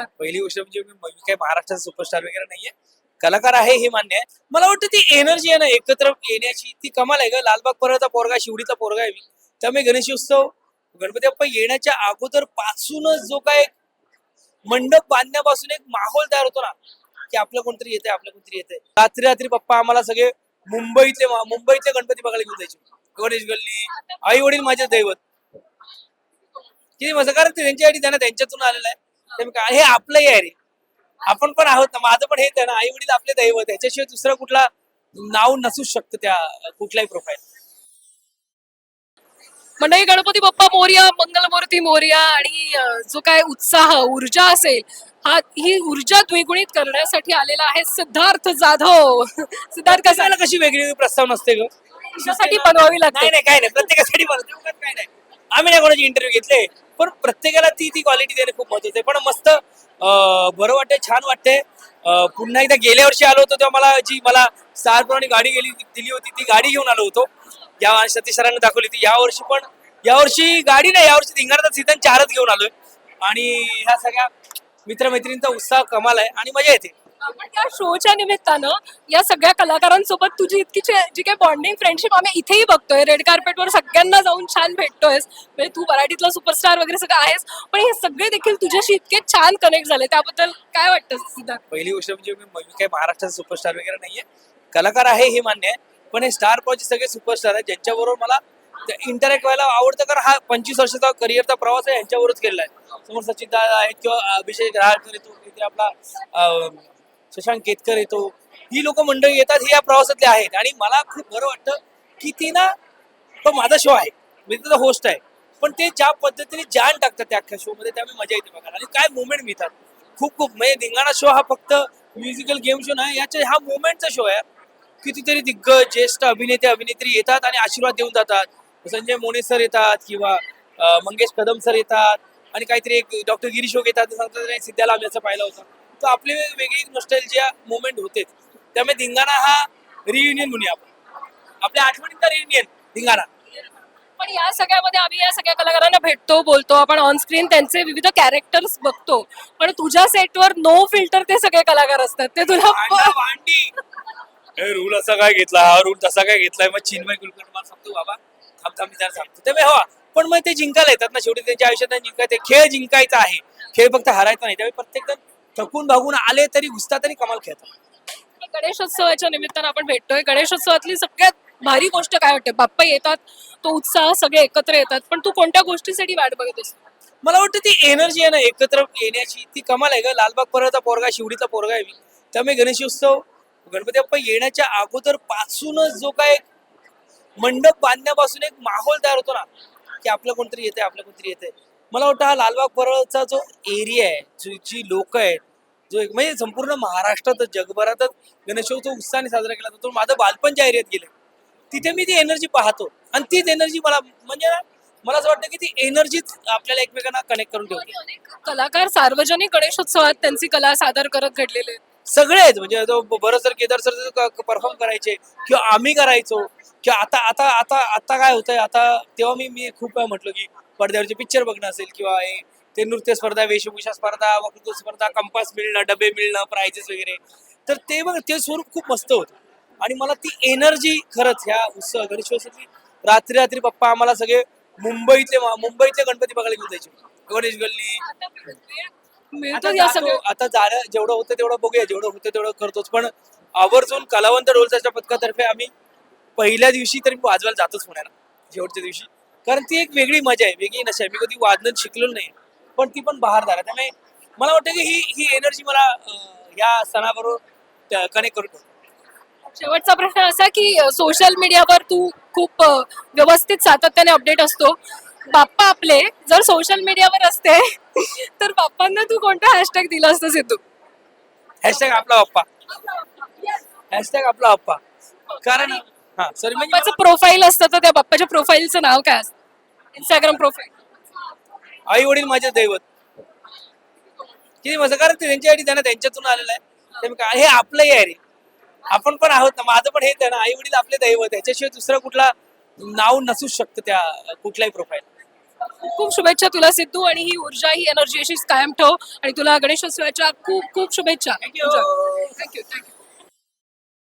पहिली गोष्ट म्हणजे मी मी काही महाराष्ट्राचा सुपरस्टार वगैरे नाहीये. कलाकार आहे हे मान्य आहे. मला वाटतं ती एनर्जी आहे ना एकत्र येण्याची. ती कमाल आहे ग. लालबाग परळचा पोरगा शिवडीचा पोरगा आहे मी. त्यामुळे गणेश उत्सव गणपती बाप्पा येण्याच्या अगोदर पासूनच जो काय मंडप बांधण्यापासून एक माहोल तयार होतो ना की आपलं कोणतरी येते आपलं कोणतरी येते रात्री रात्री पप्पा आम्हाला सगळे मुंबईतले मुंबईतले गणपती बघायला घेऊन जायचे. गणेश गल्ली आई वडील माझे दैवत. किती मजा कारण ते त्यांच्यासाठी त्यांना त्यांच्यातून आलेलं आहे. काय- हे आपलंही आहे रे. आपण पण आहोत ना माझं पण हेच आहे ना आई वडील आपले दैवत ह्याच्याशिवाय दुसरा कुठला नाव नसूच शकतं त्या कुठल्याही प्रोफाईल मंडळी गणपती बाप्पा मोर्या मंगलमूर्ती मोर्या आणि जो काय उत्साह ऊर्जा असेल हा ही ऊर्जा द्विगुणित करण्यासाठी आलेला आहे सिद्धार्थ जाधव. सिद्धार्थ कसा? कशाला कशी वेगळी प्रस्ताव नसते ग. तुझ्यासाठी बनवावी लागते? नाही काय नाही. प्रत्येकासाठी बनवते. काय नाही. आम्ही नाही कोणाचे इंटरव्ह्यू घेतले. पण प्रत्येकाला ती ती क्वालिटी देणं खूप महत्वाचं आहे. पण मस्त बरं वाटतंय छान वाटतंय. पुन्हा एकदा गेल्या वर्षी आलो होतो तेव्हा मला जी मला स्टार प्रमाणे गाडी गेली दिली होती ती गाडी घेऊन आलो होतो. या सतीश सरांनी दाखवली होती. यावर्षी पण यावर्षी गाडी नाही या वर्षी धिंगाणाचा सीझन चारच घेऊन आलोय. आणि ह्या सगळ्या मित्रमैत्रिणींचा उत्साह कमाल आहे आणि मजा येते. आपण त्या शोच्या निमित्तानं या सगळ्या कलाकारांसोबत तुझी इतकी जी काही बॉन्डिंग फ्रेंडशिप आम्ही इथेही बघतोय. रेड कार्पेटवर सगळ्यांना जाऊन छान भेटतोयस. म्हणजे तू मराठीतला सुपरस्टार वगैरे सगळं आहेस पण हे सगळे देखील तुझ्याशी इतके छान कनेक्ट झाले. त्याबद्दल काय वाटतं सिद्धार्थ? पहिली गोष्ट म्हणजे मी मी काही महाराष्ट्राचा सुपरस्टार वगैरे नाहीये. कलाकार आहे हे मान्य आहे पण हे स्टार पॉचे सगळे सुपरस्टार आहेत ज्यांच्याबरोबर मला इंटरॅक्ट व्हायला आवडतं कारण हा पंचवीस वर्षाचा करिअरचा प्रवास आहे यांच्यावरच केलेला आहे. समोर सचिन दादा आहेत किंवा अभिषेक राहळकर इथे आपला शशांक केतकर येतो. ही लोक मंडळी येतात हे या प्रवासातले आहेत. आणि मला खूप बरं वाटतं की ती ना तो माझा शो आहे. मी त्याचा होस्ट आहे. पण ते ज्या पद्धतीने जान टाकतात त्या अख्ख्या शो मध्ये त्यामुळे मजा येते बघायला. आणि काय मुवमेंट मिळतात? खूप खूप. म्हणजे धिंगाणा शो हा फक्त म्युझिकल गेम शो नाही याच्या हा मुवमेंटचा शो आहे. कितीतरी दिग्गज ज्येष्ठ अभिनेते अभिनेत्री येतात आणि आशीर्वाद देऊन जातात. संजय मोने सर येतात किंवा मंगेश कदम सर येतात. आणि काहीतरी एक डॉक्टर गिरीश योग येतात सांगतात "नाही, सिद्ध्याला आम्ही असं पाहिलं होतं. तर आपली वेगळी नॉस्टॅल्जिया मुवमेंट होतेच त्यामुळे धिंगाणा हा रियुनियन म्हणूया आपण. आपल्या आठवणीचा रियुनियन धिंगाणा. पण या सगळ्यामध्ये आम्ही या सगळ्या कलाकारांना भेटतो बोलतो आपण ऑन स्क्रीन त्यांचे विविध कॅरेक्टर्स बघतो. पण तुझ्या सेटवर नो फिल्टर ते सगळे कलाकार असतात. ते तुला हे रूल असा काय घेतला? हा रूल तसा काय घेतलाय? मग चिन्मय कुलकर्णी मला सांगतो बाबा. थांब थांब मी त्याला सांगतो. त्यामुळे हवा पण मग ते जिंकायला येतात ना. शेवटी त्यांच्या आयुष्यात जिंकायचं खेळ जिंकायचा आहे. खेळ फक्त हारायचा नाही. त्यामुळे प्रत्येक जण थकून भागून आले तरी घुसतात तरी कमाल खेळतात. गणेशोत्सवाच्या निमित्तानं आपण भेटतोय. गणेशोत्सवातली सगळ्यात भारी गोष्ट काय वाटते? बाप्पा येतात तो उत्साह सगळे एकत्र येतात पण तू कोणत्या गोष्टीसाठी वाट बघत असतो? मला वाटतं ती एनर्जी आहे ना एकत्र येण्याची. ती कमाल आहे ग. लालबाग परळचा पोरगा शिवडीचा पोरगा आहे मी. त्यामुळे गणेशोत्सव गणपती बाप्पा येण्याच्या अगोदर पासूनच जो काय मंडप बांधण्यापासून एक माहोल तयार होतो ना की आपलं कोणतरी येते आपलं कोणतरी येते मला वाटतं हा लालबाग परळचा जो एरिया आहे जी लोक आहेत जो एक म्हणजे संपूर्ण महाराष्ट्रातच जगभरातच गणेशोत्सव उत्साहाने साजरा केला जातो. माझं बालपण ज्या एरियात गेलं तिथे मी ती एनर्जी पाहतो. आणि तीच एनर्जी मला म्हणजे ना, मला असं वाटतं की ती एनर्जीच आपल्याला एकमेकांना कनेक्ट करून ठेवते. कलाकार सार्वजनिक गणेशोत्सवात त्यांची कला सादर करत घडलेले आहेत. सगळे आहेत. म्हणजे बरं सर केदार सर परफॉर्म करायचे किंवा आम्ही करायचो किंवा आता आता आता आता काय होतंय? आता तेव्हा मी मी खूप वेळा म्हटलं की पडद्यावरचे पिक्चर बघणं असेल किंवा ते नृत्य स्पर्धा वेशभूषा स्पर्धा वक्तृत्व स्पर्धा कंपास मिळणं डबे मिळणं प्राइजेस वगैरे. तर ते बघ ते स्वरूप खूप मस्त होतं. आणि मला ती एनर्जी खरंच ह्या उत्सव गणेशोत्सवातली रात्री रात्री पप्पा आम्हाला सगळे मुंबईतले मुंबईतले गणपती बघायला घेऊन जायचे. गणेश गल्ली. आता जाणं जेवढं होतं तेवढं बघूया जेवढं होतं तेवढं करतोच. पण आवर्जून कलावंत ढोलच्या पथकातर्फे आम्ही पहिल्या दिवशी तरी वाजवायला जातोच पुण्याला शेवटच्या दिवशी. कारण ती एक वेगळी मजा आहे वेगळी नशा आहे मी कधी वादन शिकलो नाही पण ती पण बहारदार आहे त्यामुळे मला वाटतं की ही ही एनर्जी मला या सणाबरोबर कनेक्ट करून ठेवते. शेवटचा प्रश्न असा की सोशल मीडियावर तू खूप व्यवस्थित सातत्याने अपडेट असतो. बाप्पा आपले जर सोशल मीडियावर असते तर बाप्पांना तू कोणता हॅशटॅग दिला असतं सिद्धू? हॅशटॅग आपला बाप्पा. हॅशटॅग आपला बाप्पा. कारण हा. सॉरी म्हणजे बाप्पाचं प्रोफाईल असतं तर त्या बाप्पाच्या प्रोफाईलचं नाव काय असतं? इंस्टाग्राम प्रोफाईल आई वडील माझे दैवत. किती मजा कारण ते त्यांच्यासाठी त्यांना त्यांच्यातून आलेलं आहे. काय- हे आपलंही आहे रे. आपण पण आहोत ना. माझं पण हेच आहे ना. आई वडील आपले दैवत ह्याच्याशिवाय दुसरा कुठला नाव नसूच शकतं त्या कुठल्याही प्रोफाईल खूप शुभेच्छा तुला सिद्धू आणि ही ऊर्जा ही एनर्जी अशीच कायम ठेव. आणि तुला गणेशोत्सवाच्या खूप खूप शुभेच्छा. You. Thank you thank you